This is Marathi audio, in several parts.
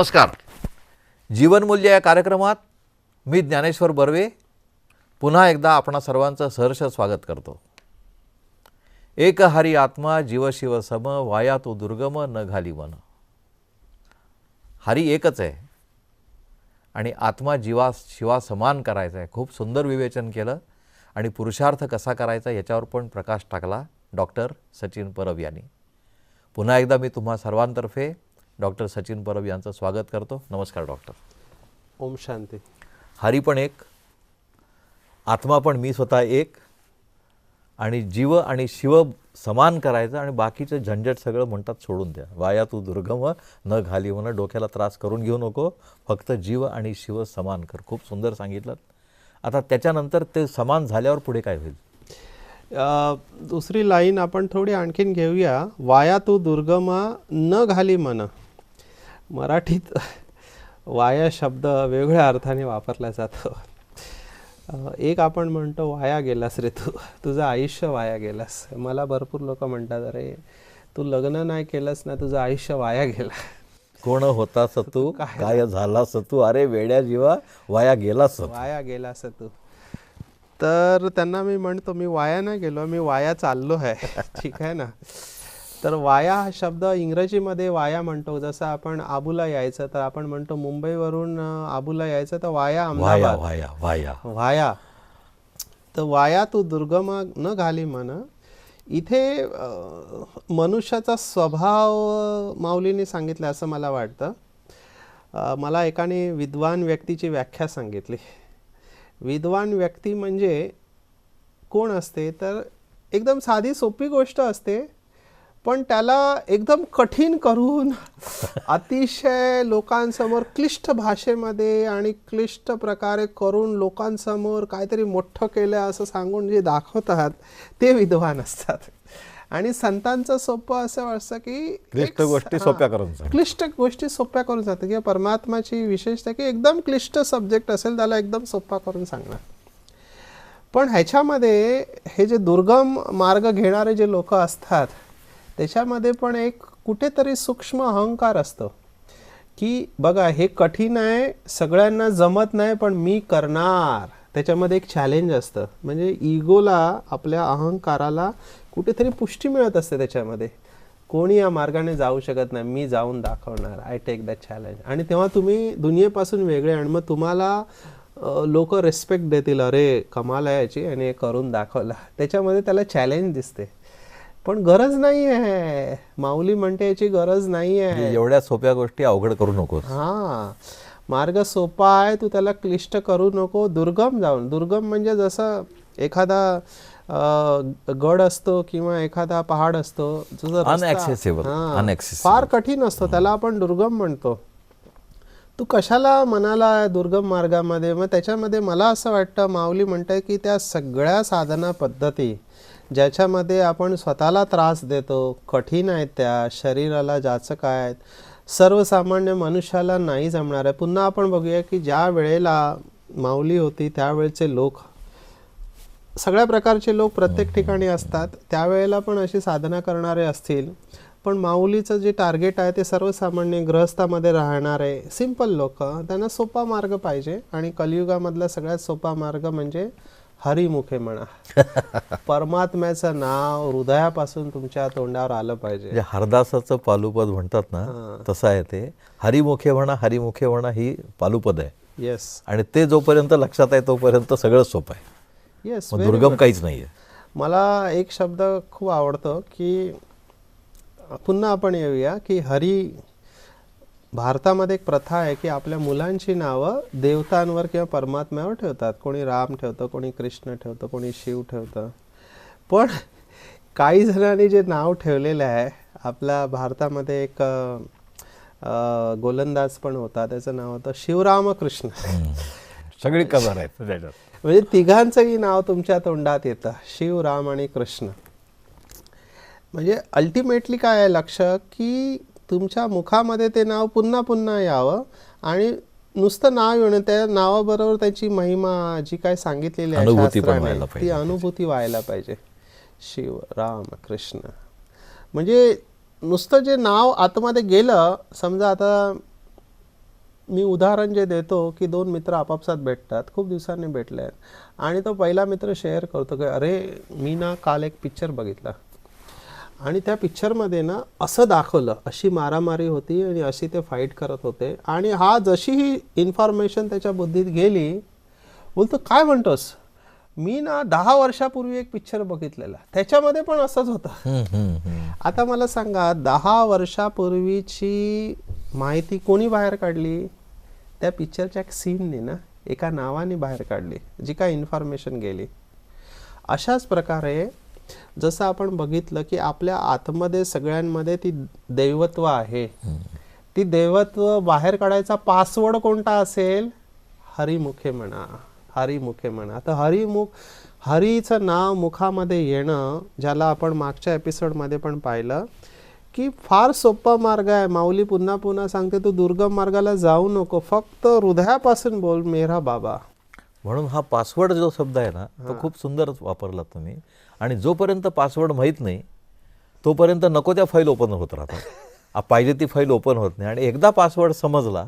नमस्कार. जीवनमूल्य या कार्यक्रमात मी ज्ञानेश्वर बर्वे पुन्हा एकदा आपणा सर्वांचं सहर्ष स्वागत करतो. एक हरी आत्मा जीवशिव सम वाया तो दुर्गम न घाली मन हरी एकच आहे. आणि आत्मा जीवा शिवा समान करायचा आहे. खूप सुंदर विवेचन केलं. आणि पुरुषार्थ कसा करायचा याच्यावर पण प्रकाश टाकला डॉक्टर सचिन परब यांनी. पुन्हा एकदा मी तुम्हा सर्वांतर्फे डॉक्टर सचिन परब यांचं स्वागत करतो. नमस्कार डॉक्टर. ओम शांती. हरी पण एक आत्मा पण मी स्वतः एक आणि जीव आणि शिव समान करायचं आणि बाकीचं झंझट सगळं म्हणतात सोडून द्या. वाया तू दुर्गम न घाली म्हणा डोक्याला त्रास करून घेऊ नको फक्त जीव आणि शिव समान कर. खूप सुंदर सांगितलं. आता त्याच्यानंतर ते समान झाल्यावर पुढे काय होईल? दुसरी लाईन आपण थोडी आणखीन घेऊया. वाया तू दुर्गमा न घाली मन मराठीत वाया शब्द वेगळ्या अर्थाने वापरला जातो. एक आपण म्हणतो वाया गेलास रे तू. तुझं आयुष्य वाया गेलास. मला भरपूर लोक म्हणतात अरे तू लग्न नाही केलंस ना तुझं आयुष्य वाया गेलं. कोण होतास तू? काय? झालास तू? अरे वेड्या जीवा वाया गेलास. वाया गेलास तू. तर त्यांना मी म्हणतो मी वाया नाही गेलो मी वाया चाललो आहे. ठीक आहे ना? तर वाया हा शब्द इंग्रजीमध्ये वाया म्हणतो. जसं आपण आबूला यायचं तर आपण म्हणतो मुंबईवरून आबूला यायचं तर वाया वाया वाया वाया. वाया. तर वाया तू दुर्गम न घाली मन इथे मनुष्याचा स्वभाव माऊलीने सांगितलं असं मला वाटतं. मला एकाने विद्वान व्यक्तीची व्याख्या सांगितली. विद्वान व्यक्ती म्हणजे कोण असते? तर एकदम साधी सोपी गोष्ट असते. पण त्याला एकदम कठीण करून अतिशय लोकांसमोर क्लिष्ट भाषेमध्ये आणि क्लिष्ट प्रकारे करून लोकांसमोर काहीतरी मोठं केलं असं सांगून जे दाखवतात ते विद्वान असतात आणि संतांचं सोपं असं असतं की क्लिष्ट गोष्टी. सोप्या करून. क्लिष्ट गोष्टी सोप्या करून जातात किंवा परमात्माची विशेषता की एकदम क्लिष्ट सब्जेक्ट असेल त्याला एकदम सोपा करून सांगणार पण ह्याच्यामध्ये हे जे दुर्गम मार्ग घेणारे जे लोक असतात त्याच्यामध्ये पण एक कुठेतरी सूक्ष्म अहंकार असतो. की बघा हे कठीण आहे सगळ्यांना जमत नाही पण मी करणार. त्याच्यामध्ये एक चॅलेंज असतं. म्हणजे इगोला आपल्या अहंकाराला कुठेतरी पुष्टी मिळत असते त्याच्यामध्ये. कोणी या मार्गाने जाऊ शकत नाही मी जाऊन दाखवणार. आय टेक द चॅलेंज आणि तेव्हा तुम्ही दुनियेपासून वेगळे आणि मग तुम्हाला लोक रेस्पेक्ट देतील. अरे कमाल आहे याची आणि करून दाखवला. त्याच्यामध्ये त्याला चॅलेंज दिसते. पण गरज नाही आहे माऊली म्हणते याची गरज नाही आहे म्हणजे एवढ्या सोप्या गोष्टी अवघड करू नकोस. हा. मार्ग सोपा आहे तू त्याला क्लिष्ट करू नको. दुर्गम जाऊन दुर्गम म्हणजे जसं एखादा गड असतो किंवा एखादा पहाड असतो. फार कठीण असतो त्याला आपण दुर्गम म्हणतो. तू कशाला मनाला दुर्गम मार्गामध्ये? मग त्याच्यामध्ये मला असं वाटतं माऊली म्हणते की त्या सगळ्या साधना पद्धती ज्याच्यामध्ये आपण स्वतःला त्रास देतो कठीण आहेत त्या शरीराला जाचक आहेत सर्वसामान्य मनुष्याला नाही जमणार आहे. पुन्हा आपण बघूया की ज्या वेळेला माऊली होती त्यावेळेचे लोक सगळ्या प्रकारचे लोक प्रत्येक ठिकाणी असतात. त्यावेळेला पण अशी साधना करणारे असतील. पण माऊलीचं जे टार्गेट आहे ते सर्वसामान्य गृहस्थामध्ये राहणारे सिंपल लोक त्यांना सोपा मार्ग पाहिजे. आणि कलियुगामधला सगळ्यात सोपा मार्ग म्हणजे हरिमुखे म्हणा. परमात्म्याचं नाव हृदयापासून तुमच्या तोंडावर आलं पाहिजे. हरदासाचं पालुपद म्हणतात ना तसं आहे ते. हरिमुखे म्हणा हरिमुखे म्हणा ही पालुपद आहे. येस आणि ते जोपर्यंत लक्षात आहे तोपर्यंत सगळं सोपं आहे. येस दुर्गम काहीच नाही आहे मला एक शब्द खूप आवडतो की पुन्हा आपण येऊया की हरी भारतामध्ये एक प्रथा आहे की आपल्या मुलांची नावं देवतांवर किंवा परमात्म्यावर ठेवतात. कोणी राम ठेवतं कोणी कृष्ण ठेवतं कोणी शिव ठेवतं. पण काही जणांनी जे नाव ठेवलेलं आहे आपल्या भारतामध्ये एक गोलंदाज पण होता. त्याचं नाव होतं शिवरामकृष्ण. सगळी कबर आहेत म्हणजे तिघांचंही नाव तुमच्या तोंडात येतं शिव राम आणि कृष्ण. म्हणजे अल्टिमेटली काय आहे लक्ष की तुमच्या मुखामध्ये ते नाव पुन्हा पुन्हा यावं आणि नुसतं नाव येणं त्या नावाबरोबर त्याची महिमा जी काय सांगितलेली आहे ती. अनुभूती व्हायला पाहिजे. शिव राम कृष्ण. म्हणजे नुसतं जे नाव आतमध्ये गेलं समजा आता मी उदाहरण जे देतो की दोन मित्र आपापसात भेटतात खूप दिवसांनी भेटले आहेत. आणि तो पहिला मित्र शेअर करतो की अरे मी ना काल एक पिक्चर बघितला. आणि त्या पिक्चरमध्ये ना असं दाखवलं अशी मारामारी होती आणि अशी ते फाईट करत होते. आणि हा जशी ही इन्फॉर्मेशन त्याच्या बुद्धीत गेली बोलतो काय म्हणतोस? मी ना दहा वर्षापूर्वी एक पिक्चर बघितलेला. त्याच्यामध्ये पण असंच होतं. आता मला सांगा दहा वर्षापूर्वीची माहिती कोणी बाहेर काढली? त्या पिक्चरच्या एक सीनने ना एका नावाने बाहेर काढली जी काय इन्फॉर्मेशन गेली. अशाच प्रकारे जसं आपण बघितलं की आपल्या आतमध्ये सगळ्यांमध्ये ती दैवत्व आहे. ती दैवत्व बाहेर काढायचा पासवर्ड कोणता असेल? हरिमुखे म्हणा. हरिमुखे म्हणा. तर हरिमुख हरीचं नाव मुखामध्ये येणं ज्याला आपण मागच्या एपिसोडमध्ये पण पाहिलं की फार सोपा मार्ग आहे. माऊली पुन्हा पुन्हा सांगते तू दुर्गम मार्गाला जाऊ नको. फक्त हृदयापासून बोल मेरा बाबा. म्हणून हा पासवर्ड जो शब्द आहे ना तो खूप सुंदर वापरला तुम्ही. आणि जोपर्यंत पासवर्ड माहीत नाही तोपर्यंत नको त्या फाईल ओपन होत राहतात. पाहिजे ती फाईल ओपन होत नाही. आणि एकदा पासवर्ड समजला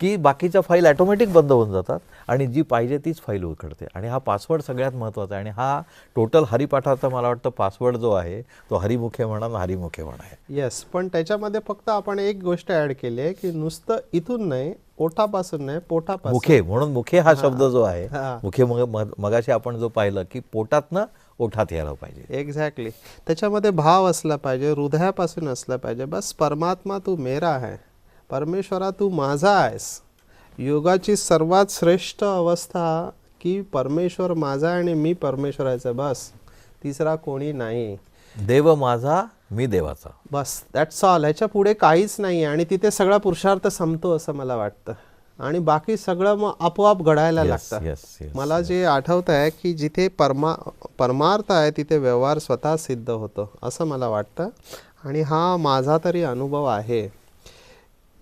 की बाकीच्या फाईल ॲटोमॅटिक बंद होऊन जातात आणि जी पाहिजे तीच फाईल उघडते. आणि हा पासवर्ड सगळ्यात महत्त्वाचा आहे. आणि हा टोटल हरिपाठाचा मला वाटतं पासवर्ड जो आहे तो हरिमुखे म्हणा हरिमुखे म्हणा आहे येस पण त्याच्यामध्ये फक्त आपण एक गोष्ट ऍड केली आहे की नुसतं इथून नाही ओठापासून नाही पोटापासून. मुखे म्हणून मुखे हा शब्द जो आहे. मुखे मग- मगाशी आपण जो पाहिलं की पोटातनं ओठात यायला पाहिजे. एक्झॅक्टली त्याच्यामध्ये भाव असला पाहिजे हृदयापासून असला पाहिजे. बस परमात्मा तू मेरा आहे परमेश्वरा तू माझा आहेस. योगाची सर्वात श्रेष्ठ अवस्था की परमेश्वर माझा आणि मी परमेश्वराचा बस. तिसरा कोणी नाही. देव माझा मी देवाचा. बस. दॅट्स ऑल ह्याच्या पुढे काहीच नाही आणि तिथे सगळा पुरुषार्थ संपतो असं मला वाटतं. आणि बाकी सगळं मग आपोआप घडायला लागतं. yes, yes, मला जे आठवत आहे की जिथे परमा परमार्थ आहे तिथे व्यवहार स्वतः सिद्ध होतो असं मला वाटतं. आणि हा माझा तरी अनुभव आहे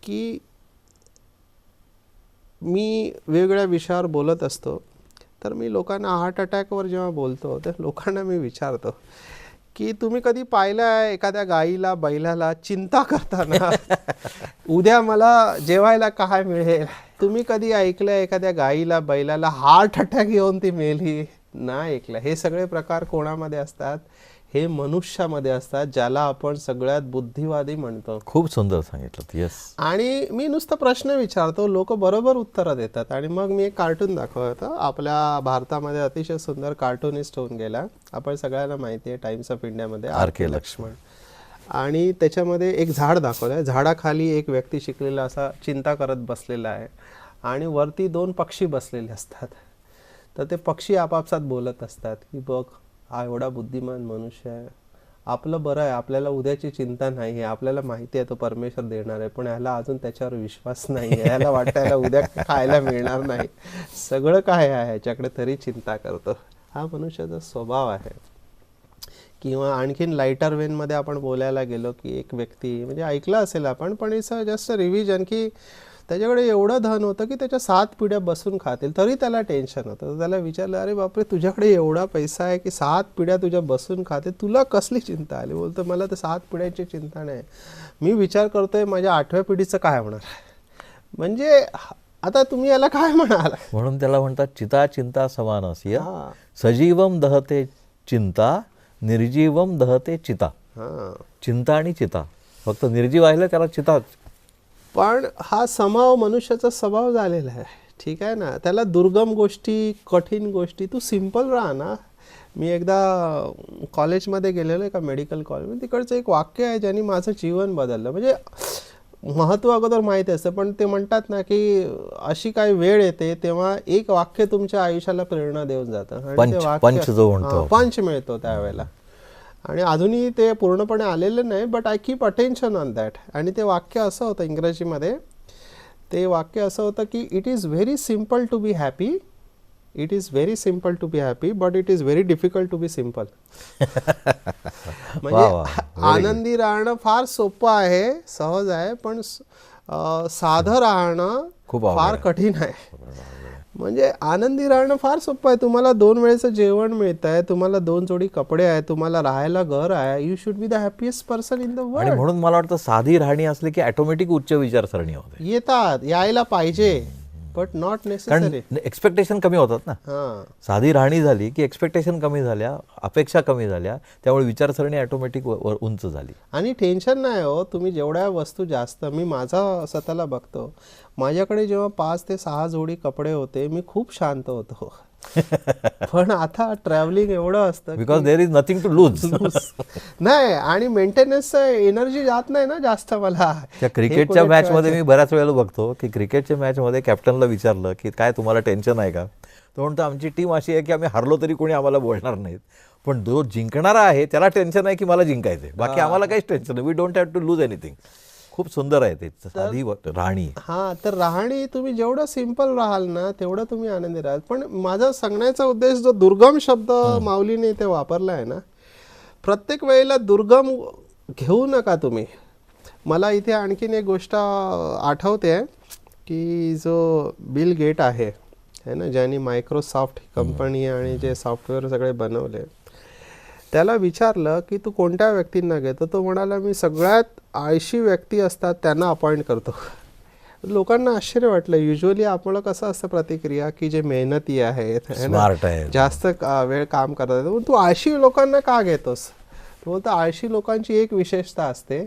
की मी वेगवेगळ्या विषयावर बोलत असतो तर मी लोकांना हार्ट अटॅकवर जेव्हा बोलतो तर लोकांना मी विचारतो की तुम्ही कधी पाहिलं आहे एखाद्या गाईला बैलाला चिंता करताना? उद्या मला जेवायला काय मिळेल? तुम्ही कधी ऐकलं एखाद्या गाईला बैलाला हार्ट अटॅक येऊन ती मेली? नाही ऐकलं. हे सगळे प्रकार कोणामध्ये असतात? हे मनुष्यामध्ये असतात ज्याला आपण सगळ्यात बुद्धिवादी म्हणतो. खूप सुंदर सांगितलं येस आणि मी नुसतं प्रश्न विचारतो लोक बरोबर उत्तरं देतात. आणि मग मी एक कार्टून दाखवतो. आपल्या भारतामध्ये अतिशय सुंदर कार्टुनिस्ट होऊन गेला. आपण सगळ्यांना माहिती आहे टाइम्स ऑफ इंडियामध्ये आर के लक्ष्मण. आणि त्याच्यामध्ये एक झाड दाखवलं आहे झाडाखाली एक व्यक्ती शिकलेला असा चिंता करत बसलेला आहे. आणि वरती दोन पक्षी बसलेले असतात. तर ते पक्षी आपापसात बोलत असतात की बघ हा एवढा बुद्धिमान मनुष्य आहे. आपलं बरं आहे आपल्याला उद्याची चिंता नाही आहे आपल्याला माहिती आहे तो परमेश्वर देणार आहे पण ह्याला अजून त्याच्यावर विश्वास नाही आहे. ह्याला वाटतं ह्याला उद्या खायला मिळणार नाही. सगळं काय आहे ह्याच्याकडे तरी चिंता करतो. हा मनुष्याचा स्वभाव आहे. किंवा आणखीन लाईटर वेनमध्ये आपण बोलायला गेलो की एक व्यक्ती म्हणजे ऐकलं असेल आपण पण इट्स जस्ट रिव्हिजन की त्याच्याकडे एवढं धन होतं की त्याच्या सात पिढ्या बसून खातील तरी त्याला टेन्शन होतं. तर त्याला विचारलं अरे बापरे तुझ्याकडे एवढा पैसा आहे की सात पिढ्या तुझ्या बसून खाते तुला कसली चिंता आली? बोलतो मला तर सात पिढ्यांची चिंता नाही. मी विचार करतोय माझ्या आठव्या पिढीचं काय होणार? म्हणजे आता तुम्ही याला काय म्हणाल म्हणून त्याला म्हणतात चिता चिंता समानस्य हा. सजीवम दहते चिंता निर्जीवम दहते चिता. चिंता आणि चिता. फक्त निर्जीव आहे त्याला चिता पण हा समाव मनुष्याचा स्वभाव झालेला आहे. ठीक आहे ना? त्याला दुर्गम गोष्टी कठीण गोष्टी तू सिंपल राहा ना. मी एकदा कॉलेजमध्ये गेलेलो एका मेडिकल कॉलेजमध्ये तिकडचं एक वाक्य आहे ज्यांनी माझं जीवन बदललं. म्हणजे महत्त्व अगोदर माहिती असतं पण ते म्हणतात ना की अशी काही वेळ येते तेव्हा एक वाक्य तुमच्या आयुष्याला प्रेरणा देऊन जातं. आणि ते वाक्य-. पंच मिळतो त्यावेळेला. आणि अजूनही ते पूर्णपणे आलेलं नाही but I keep attention on that आणि ते वाक्य असं होतं इंग्रजीमध्ये. ते वाक्य असं होतं की it is very simple to be happy it is very simple to be happy but it is very difficult to be simple. म्हणजे आनंदी राहणं फार सोपं आहे सहज आहे पण साधं राहणं फार. कठीण आहे. म्हणजे आनंदी राहणं फार सोपं आहे. तुम्हाला दोन वेळेचं जेवण मिळत आहे तुम्हाला दोन जोडी कपडे आहे तुम्हाला राहायला घर आहे you should be the happiest person in the आणि वर्ल्ड म्हणून मला वाटतं साधी राहणी असली की ऑटोमॅटिक उच्च विचारसरणी होते. येतात यायला पाहिजे. बट नॉट नेसेसरी एक्सपेक्टेशन कमी होतात ना. हां. साधी राहणी झाली की एक्सपेक्टेशन कमी झाल्या अपेक्षा कमी झाल्या त्यामुळे विचारसरणी ऑटोमॅटिक उंच झाली. आणि टेन्शन नाही हो तुम्ही जेवढ्या वस्तू जास्त मी माझा स्वतःला बघतो. माझ्याकडे जेव्हा पाच ते सहा जोडी कपडे होते मी खूप शांत होतो. पण आता ट्रॅव्हलिंग एवढं असतं because there is nothing to lose नाही आणि मेंटेनन्स एनर्जी जात नाही ना जास्त मला. त्या क्रिकेटच्या मॅच मध्ये मी बऱ्याच वेळेला बघतो की क्रिकेटच्या मॅच मध्ये कॅप्टनला विचारलं की काय तुम्हाला टेन्शन आहे का? तो म्हणतो आमची टीम अशी आहे की आम्ही हरलो तरी कोणी आम्हाला बोलणार नाहीत. पण जो जिंकणारा आहे त्याला टेन्शन आहे की मला जिंकायचंय. बाकी आम्हाला काहीच टेन्शन नाही. We don't have to lose anything खूप सुंदर आहे ते. साधी राहणी हा तर राहणी तुम्ही जेवढं सिंपल राहाल ना तेवढं तुम्ही आनंदी राहाल. पण माझा सांगण्याचा उद्देश जो दुर्गम शब्द माऊलीने इथे वापरला आहे ना प्रत्येक वेळेला दुर्गम घेऊ नका तुम्ही. मला इथे आणखीन एक गोष्ट आठवते की जो बिल गेट आहे है ना ज्यांनी मायक्रोसॉफ्ट कंपनी आणि जे सॉफ्टवेअर सगळे बनवले त्याला विचारलं की तू कोणत्या व्यक्तींना घेतो तो म्हणाला मी सगळ्यात आळशी व्यक्ती असतात त्यांना अपॉइंट करतो. लोकांना आश्चर्य वाटलं. युजली आपलं कसं असतं प्रतिक्रिया की जे मेहनती आहेत जास्त वेळ काम करतात. तू आळशी लोकांना का घेतोस? तो बोलतो आळशी लोकांची एक विशेषता असते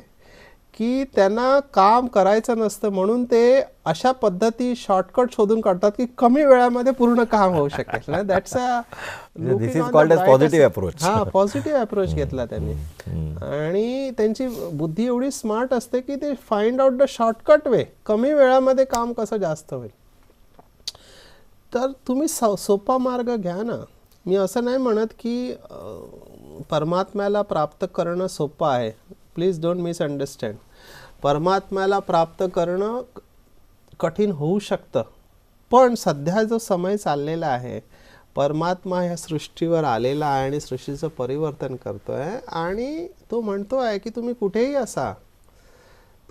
की त्यांना काम करायचं नसतं म्हणून ते अशा पद्धती शॉर्टकट शोधून काढतात की कमी वेळामध्ये पूर्ण काम होऊ शकेल. ना that's This is called as positive approach. हा पॉझिटिव्ह अप्रोच घेतला त्यांनी. आणि त्यांची बुद्धी एवढी स्मार्ट असते की ते find out the shortcut way कमी वेळामध्ये काम कसं जास्त होईल. तर तुम्ही सोपा मार्ग घ्या ना. मी असं नाही म्हणत की अं, परमात्म्याला प्राप्त करणं सोपं आहे. Please don't misunderstand. परमात्म्याला प्राप्त करणं कठीण होऊ शकतं. पण सध्या जो समय चाललेला आहे परमात्मा ह्या सृष्टीवर आलेला आहे आणि सृष्टीचं परिवर्तन करतोय आणि तो म्हणतो आहे की तुम्ही कुठेही असा.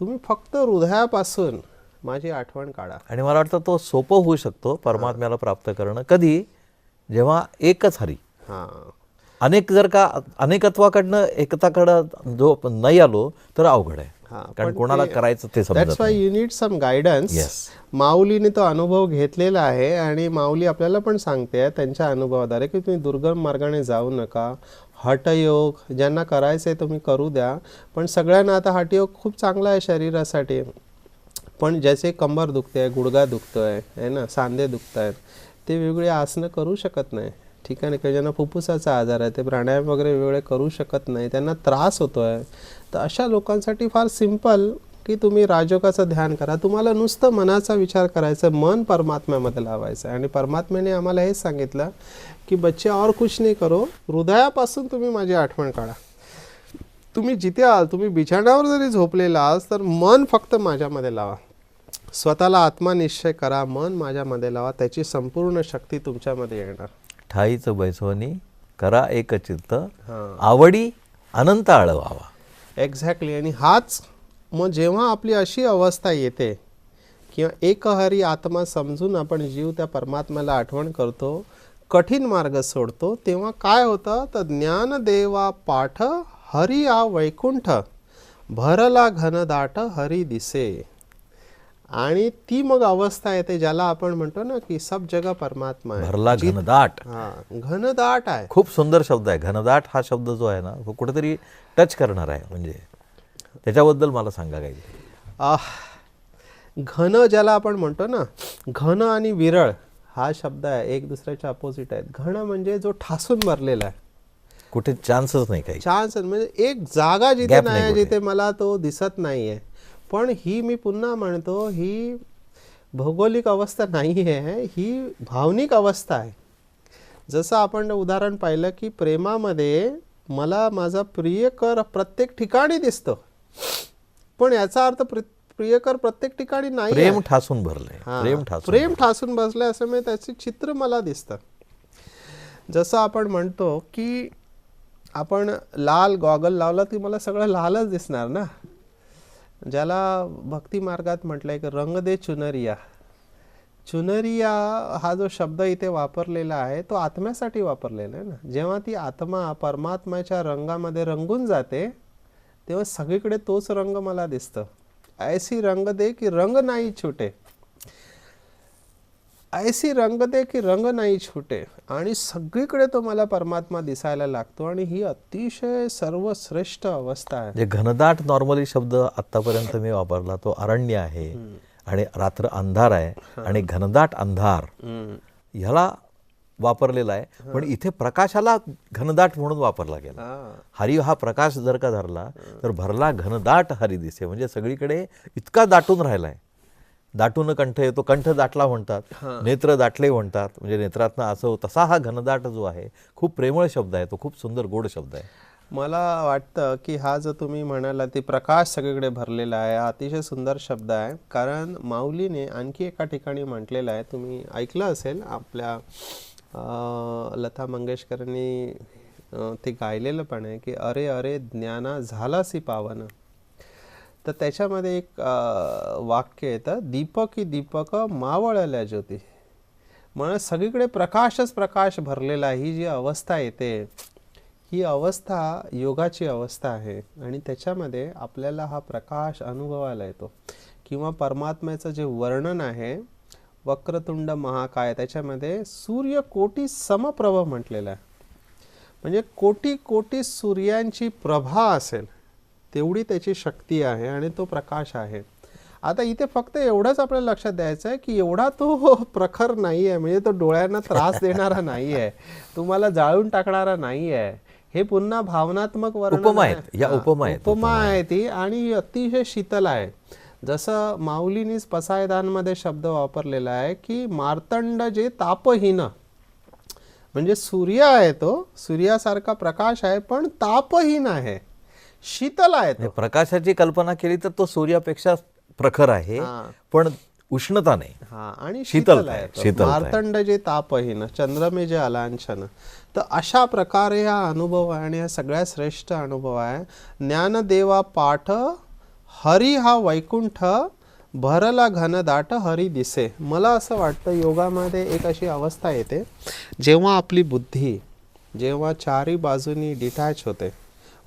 तुम्ही फक्त हृदयापासून माझी आठवण काढा. आणि मला वाटतं तो सोपं होऊ शकतो परमात्म्याला प्राप्त करणं. कधी? जेव्हा एकच हरी. हां. अनेक जर का अनेकत्वाकडनं एकताकडं जो आपण नाही आलो तर अवघड आहे. कारण कोणाला करायचं ते that's why you need some guidance. माऊलीने तो अनुभव घेतलेला आहे आणि माऊली आपल्याला पण सांगते त्यांच्या अनुभवाद्वारे की तुम्ही दुर्गम मार्गाने जाऊ नका. हठयोग ज्यांना करायचं आहे तुम्ही करू द्या. पण सगळ्यांना आता हठयोग खूप चांगला आहे शरीरासाठी. पण ज्याचे कंबर दुखते गुडघा दुखतोय आहे ना सांधे दुखत आहेत ते वेगवेगळे आसनं करू शकत नाही. ठीक आहे ना? किंवा ज्यांना फुफ्फुसाचा आजार आहे ते प्राणायाम वगैरे वेगळे करू शकत नाही त्यांना त्रास होतो आहे तर अशा लोकांसाठी फार सिंपल की तुम्ही राजयोगाचं ध्यान करा. तुम्हाला नुसतं मनाचा विचार करायचा मन परमात्म्यामध्ये लावायचं आहे. आणि परमात्म्याने आम्हाला हेच सांगितलं की बच्चे और कुछ नाही करो. हृदयापासून तुम्ही माझी आठवण काढा. तुम्ही जिथे आल तुम्ही बिछाण्यावर जरी झोपलेला आहात तर मन फक्त माझ्यामध्ये लावा. स्वतःला आत्मनिश्चय करा. मन माझ्यामध्ये लावा. त्याची संपूर्ण शक्ती तुमच्यामध्ये येणार. ठाईचं बैसवणी करा एक चित्त आवडी अनंत आळवावा. एक्झॅक्टली आणि हाच मग जेव्हा आपली अशी अवस्था येते किंवा एकहरी आत्मा समजून आपण जीव त्या परमात्म्याला आठवण करतो कठीण मार्ग सोडतो तेव्हा काय होतं? तर ज्ञानदेवा पाठ हरी आ वैकुंठ भरला घनदाट हरी दिसे. आणि ती मग अवस्था येते ज्याला आपण म्हणतो ना की सब जग परमात्मा आहे. भरला घनदाट. घनदाट आहे. खूप सुंदर शब्द आहे. घनदाट हा शब्द जो आहे ना तो कुठेतरी टच करणार आहे. म्हणजे त्याच्याबद्दल मला सांगा काही. घन ज्याला आपण म्हणतो ना घन आणि विरळ हा शब्द आहे एक दुसऱ्याच्या अपोजिट आहेत. घन म्हणजे जो ठासून भरलेला आहे. कुठे चान्सच नाही काही. चान्स म्हणजे एक जागा जिथे नाही. जिथे मला तो दिसत नाहीये. पण ही मी पुन्हा म्हणतो ही भौगोलिक अवस्था नाही आहे ही भावनिक अवस्था आहे. जसं आपण उदाहरण पाहिलं की प्रेमामध्ये मला माझा प्रियकर प्रत्येक ठिकाणी दिसतो. पण याचा अर्थ प्रि- प्रियकर प्रत्येक ठिकाणी नाही. प्रेम ठासून भरलंय हा, प्रेम ठासून प्रेम ठासून बसलंय असं म्हणजे त्याचे चित्र मला दिसतं. जसं आपण म्हणतो की आपण लाल गॉगल लावला की मला सगळं लालच दिसणार ना? ज्याला भक्ती मार्गात म्हटलंय की रंग दे चुनरिया. चुनरिया हा जो शब्द इथे वापरलेला आहे तो आत्म्यासाठी वापरलेला आहे ना. जेव्हा ती आत्मा परमात्म्याच्या रंगामध्ये रंगून जाते तेव्हा सगळीकडे तोच रंग मला दिसतं. ऐसी रंग दे की रंग नाही छुटे. ऐसी रंग दे की रंग नाही छुटे. आणि सगळीकडे तो मला परमात्मा दिसायला लागतो आणि ही अतिशय सर्वश्रेष्ठ अवस्था आहे. जे घनदाट नॉर्मली शब्द आतापर्यंत मी वापरला तो अरण्य आहे आणि रात्र अंधार आहे आणि घनदाट अंधार. ह्याला वापरलेला आहे पण इथे प्रकाशाला घनदाट म्हणून वापरला गेला. हरी हा प्रकाश जर का धरला तर भरला घनदाट हरी दिसे. म्हणजे सगळीकडे इतका दाटून राहिलाय. दाटून कंठ येतो. कंठ दाटला म्हणतात. नेत्र दाटले म्हणतात. म्हणजे नेत्रातनं असं तसा हा घनदाट जो आहे खूप प्रेमळ शब्द आहे तो. खूप सुंदर गोड शब्द आहे. मला वाटतं की हा जो तुम्ही म्हणाला ते प्रकाश सगळीकडे भरलेला आहे. अतिशय सुंदर शब्द आहे. कारण माऊलीने आणखी एका ठिकाणी म्हटलेलं आहे. तुम्ही ऐकलं असेल आपल्या लता मंगेशकरांनी ते गायलेलं पण आहे की अरे अरे ज्ञाना झालासी पावन. तर त्याच्यामध्ये एक वाक्य येतं दीपकी दीपक मावळल्या ज्योती. म्हणून सगळीकडे प्रकाशच प्रकाश भरलेला ही जी अवस्था येते ही अवस्था योगाची अवस्था आहे. आणि त्याच्यामध्ये आपल्याला हा प्रकाश अनुभवायला येतो. किंवा परमात्म्याचं जे वर्णन आहे वक्रतुंड महाकाय त्याच्यामध्ये सूर्य कोटी समप्रभ म्हटलेला आहे. म्हणजे कोटी कोटी सूर्यांची प्रभा असेल. तेवढी त्याची शक्ती आहे आणि तो प्रकाश आहे आता इथे फक्त एवढंच आपल्याला लक्षात द्यायचं आहे की एवढा तो प्रखर नाही आहे म्हणजे तो डोळ्यांना त्रास देणारा नाही आहे तुम्हाला जाळून टाकणारा नाही आहे हे पुन्हा भावनात्मक उपमा आहे. आहेत. या उपमा आहेत. उपमा आहे ती आणि अतिशय शीतल आहे जसं माऊलीनीच पसायदानमध्ये शब्द वापरलेला आहे की मार्तंड जे तापहीन म्हणजे सूर्य आहे तो सूर्यासारखा प्रकाश आहे पण तापहीन आहे शीतल आहे तो प्रकाशाची कल्पना केली तर तो सूर्यापेक्षा प्रखर आहे. पण उष्णता नाही हा आणि शीतल आहे आहे, तो. शीतल आहे. मार्तंड जे तापहीन चंद्रमे जे अलांछन तर अशा प्रकारे हा अनुभव आहे आणि हा सगळ्यात श्रेष्ठ अनुभव आहे ज्ञानदेवा पाठ हरी हा वैकुंठ भरला घनदाट हरी दिसे मला असं वाटतं योगामध्ये एक अशी अवस्था येते जेव्हा आपली बुद्धी जेव्हा चारी बाजूनी डिटॅच होते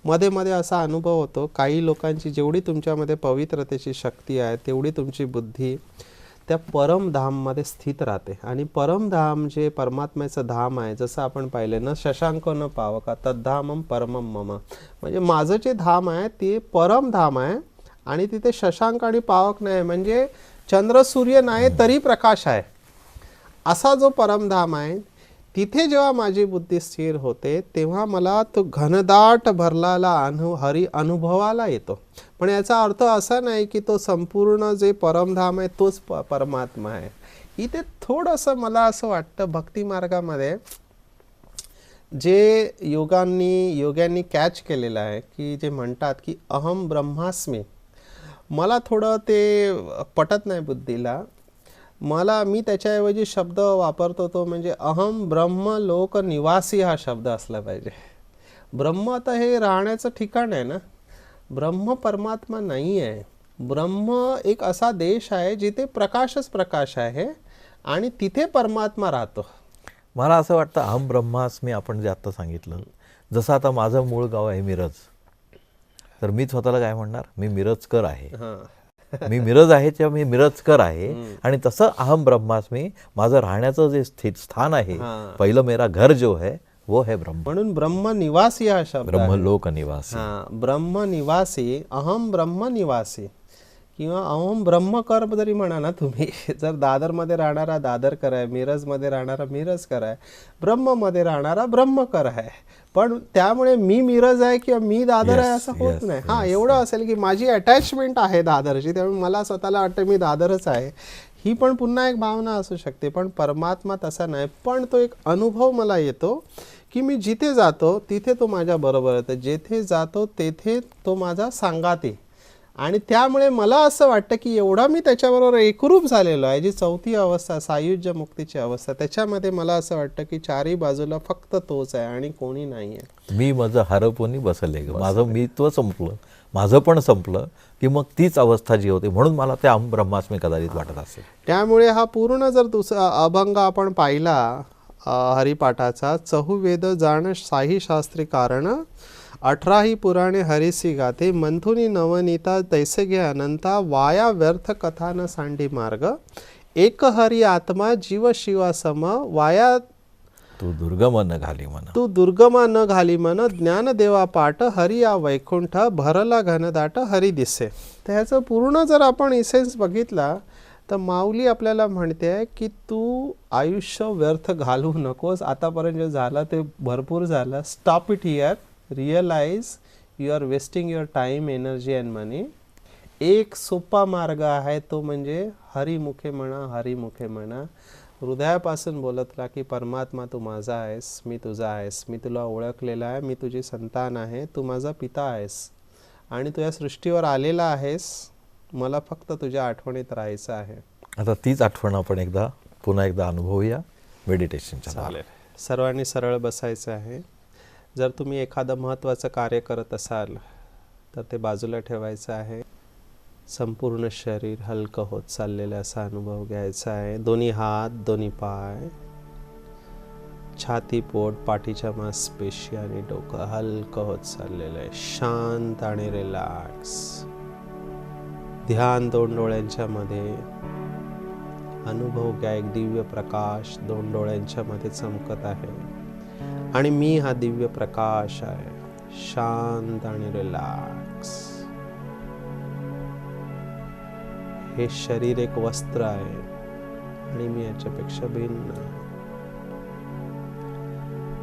मध्ये मध्ये असा अनुभव होतो काही लोकांची जेवढी तुमच्यामध्ये पवित्रतेची शक्ती आहे तेवढी तुमची बुद्धी त्या परमधाममध्ये स्थित राहते. आणि परमधाम जे परमात्म्याचं धाम आहे जसं आपण पाहिले न शशांक न पावका तद्धामम परमम मम. म्हणजे माझं जे धाम आहे ते परमधाम आहे आणि तिथे शशांक आणि पावक नाही म्हणजे चंद्र सूर्य नाही तरी प्रकाश आहे. असा जो परमधाम आहे तिथे जेव्हा माझी बुद्धी स्थिर होते तेव्हा मला तो घनदाट भरलेला अनु हरी अनुभवाला येतो. पण याचा अर्थ असा नाही की तो संपूर्ण जे परमधाम आहे तोच प परमात्मा आहे. इथे थोडंसं मला असं वाटतं भक्ती मार्गामध्ये जे योगांनी योग्यांनी कॅच केलेलं आहे की जे म्हणतात की अहम ब्रह्मास्मी. मला थोडं ते पटत नाही बुद्धीला. मला मी त्याच्याऐवजी शब्द वापरतो तो म्हणजे अहम ब्रह्म लोक निवासी हा शब्द असला पाहिजे. ब्रह्म आता हे राहण्याचं ठिकाण आहे ना. ब्रह्म परमात्मा नाही आहे. ब्रह्म एक असा देश आहे जिथे प्रकाशच प्रकाश आहे आणि तिथे परमात्मा राहतो. मला असं वाटतं अहम ब्रह्मास्मी आपण जे आत्ता सांगितलं जसं आता माझं मूळ गाव आहे मिरज. तर मी स्वतःला काय म्हणणार? मी मिरजकर आहे. हां. मी मिरज आहे तेव्हा मी मिरजकर आहे. आणि तसं अहम ब्रह्मास्मी माझं राहण्याचं जे स्थित स्थान आहे. पहिलं मेरा घर जो है वो है ब्रह्म. म्हणून ब्रह्म निवासी हा शब्द. ब्रह्मलोक निवासी. हा ब्रह्म निवासी अहम ब्रह्म निवासी. किंवा अहम ब्रह्मकर जरी म्हणा ना तुम्ही जर दादरमध्ये राहणारा दादरकर आहे मिरजमध्ये राहणारा मिरजकर आहे ब्रह्ममध्ये राहणारा ब्रह्मकर आहे. पण त्यामुळे मी मिरज आहे किंवा मी दादर आहे असं होत नाही. हा एवढं असेल की माझी अटॅचमेंट आहे दादरची त्यामुळे मला स्वतःला वाटतं मी दादरच आहे. ही पण पुन्हा एक भावना असू शकते पण परमात्मा तसा नाही. पण तो एक अनुभव मला येतो की मी जिथे जातो तिथे तो माझ्या बरोबर येतो जेथे जातो तेथे तो माझा सांगाते. आणि त्यामुळे मला असं वाटतं की एवढा मी त्याच्याबरोबर एकरूप झालेलो आहे जी चौथी अवस्था सायुज्य मुक्तीची अवस्था त्याच्यामध्ये मला असं वाटतं की चारही बाजूला फक्त तोच आहे आणि कोणी नाही आहे मी माझं हरपोनी बसले ग. माझं मीत्व संपलं. माझं पण संपलं की मग तीच अवस्था जी होती म्हणून मला ते अहम ब्रह्मास्मी कदाचित वाटत असेल. त्यामुळे हा पूर्ण जर दुसरा अभंग आपण पाहिला हरिपाठाचा चहुवेद जाण साही शास्त्री कारण अठराही पुराणे हरिसी गाते मंथुनी नवनीता तैसे घे अनंता वाया व्यर्थ कथा न सांडी मार्ग एक हरी आत्मा जीव शिवा सम वाया तू दुर्गम न घाली मन. तू दुर्गमा न घाली मन ज्ञान देवा पाठ हरी या वैकुंठ भरला घनदाट हरी दिसे. तर ह्याचं पूर्ण जर आपण इसेन्स बघितला तर माऊली आपल्याला म्हणते आहे की तू आयुष्य व्यर्थ घालवू नकोस. आतापर्यंत जे झालं ते भरपूर झालं. Stop it here realise you are wasting your time energy and money एक सोपा मार्ग आहे तो म्हणजे हरिमुखे म्हणा हरिमुखे म्हणा. हृदयापासून बोलत राहा की परमात्मा तू माझा आहेस मी तुझा आहेस मी तुला ओळखलेला आहे मी तुझी संतान आहे तू माझा पिता आहेस. आणि तू या सृष्टीवर आलेला आहेस मला फक्त तुझ्या आठवणीत राहायचं आहे. आता तीच आठवण आपण एकदा पुन्हा एकदा अनुभवूया. मेडिटेशनच्या द्वारे. सर्वांनी सरळ बसायचं आहे. जर तुम्ही एखादं महत्त्वाचं कार्य करत असाल तर ते बाजूला ठेवायचं आहे. संपूर्ण शरीर हलकं होत चाललेलं असा अनुभव घ्यायचा आहे. दोन्ही हात दोन्ही पाय. छाती पोट पाठीच्या मांसपेशी आणि डोकं हलकं होत चाललेलं आहे. शांत आणि रिलॅक्स ध्यान दोन डोळ्यांच्या मध्ये. अनुभव घ्या एक दिव्य प्रकाश दोन डोळ्यांच्या मध्ये चमकत आहे. आणि मी हा दिव्य प्रकाश आहे. शांत आणि रिलॅक्स हे शरीर एक वस्त्र आहे आणि मी याच्यापेक्षा भिन्न.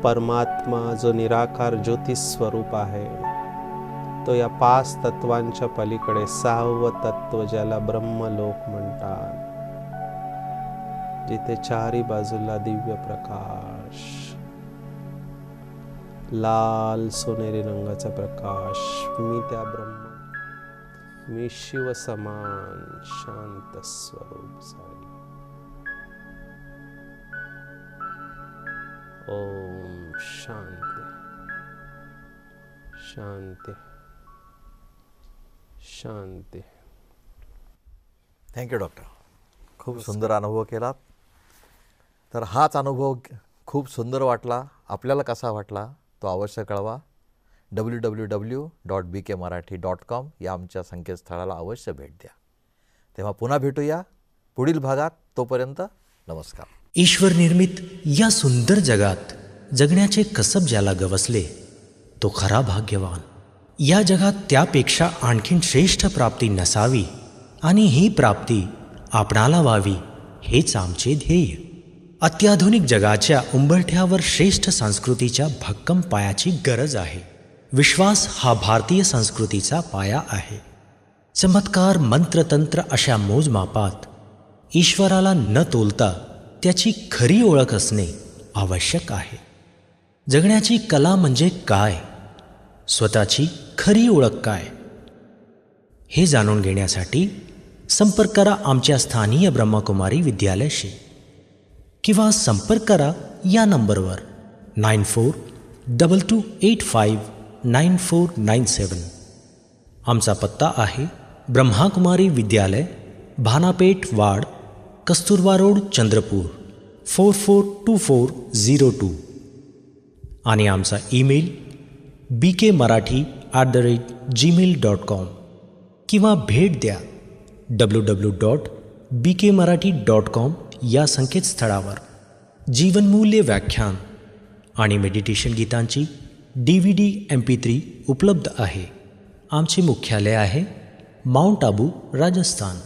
परमात्मा जो निराकार ज्योतिष स्वरूप आहे तो या पाच तत्वांच्या पलीकडे सहावं तत्व ज्याला ब्रह्मलोक म्हणतात जिथे चारी बाजूला दिव्य प्रकाश. लाल सोनेरी रंगाचा प्रकाश. मी त्या ब्रह्म मी शिव समान शांत स्वरूप साई ओम शांती. शांती. शांती. थँक्यू डॉक्टर खूप सुंदर अनुभव केलात तर हाच अनुभव खूप सुंदर वाटला. आपल्याला कसा वाटला? तो अवश्य कळवा. W W W dot B K Marathi dot com या आमच्या संकेतस्थळाला अवश्य भेट द्या. तेव्हा पुन्हा भेटूया. पुढील भागात तोपर्यंत नमस्कार. ईश्वर निर्मित या सुंदर जगात जगण्याचे कसब ज्याला गवसले तो खरा भाग्यवान. या जगात त्यापेक्षा आणखीन श्रेष्ठ प्राप्ती नसावी आणि ही प्राप्ती आपणाला व्हावी हेच आमचे ध्येय. अत्याधुनिक जगाच्या उंबरठ्यावर श्रेष्ठ संस्कृतीच्या भक्कम पायाची गरज आहे. विश्वास हा भारतीय संस्कृतीचा पाया आहे. चमत्कार मंत्रतंत्र अशा मोजमापात ईश्वराला न तोलता त्याची खरी ओळख असणे आवश्यक आहे. जगण्याची कला म्हणजे काय? स्वतःची खरी ओळख काय? हे जाणून घेण्यासाठी संपर्क करा आमच्या स्थानीय ब्रह्मकुमारी विद्यालयाशी. किंवा संपर्क करा या नंबरवर. Nine four double two eight five nine four nine seven आमचा पत्ता आहे Brahmakumari Vidyalaya Bhanapeth ward Kasturba road Chandrapur four four two four zero two. आणि आमचा email B K Marathi at the rate gmail dot com किंवा भेट द्या W W dot B K Marathi dot com या संकेतस्थळावर जीवनमूल्य व्याख्यान आणि meditation गीतांची D V D M P three उपलब्ध आहे. आमचे मुख्यालय आहे माउंट आबू राजस्थान.